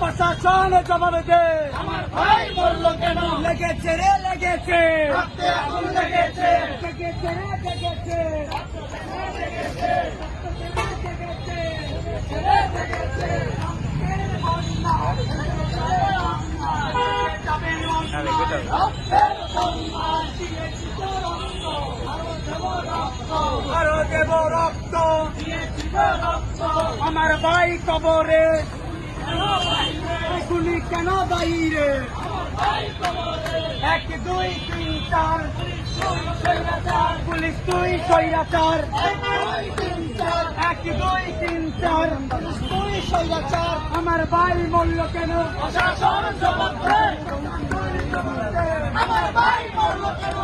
প্রশাসনে জবাব দে আমার ভাই বলল কেন? লেগেছে রে লেগেছে। রক্তে আগুন লেগেছে। লেগেছে রে লেগেছে। আরও দেব রক্ত। আমার ভাই কবরে। গুলি কেন ভাই কবরে এক, দুই, তিন, চার। পুলিশ তুই সৈরাচার এক, দুই, তিন, চার। তুই স্বৈরাচার আমার ভাই মরল কেন? আমার ভাই মরল কেন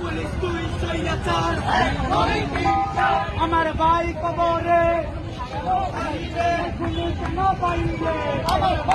পুলিশ স্বৈরাচার কবরে। গুলি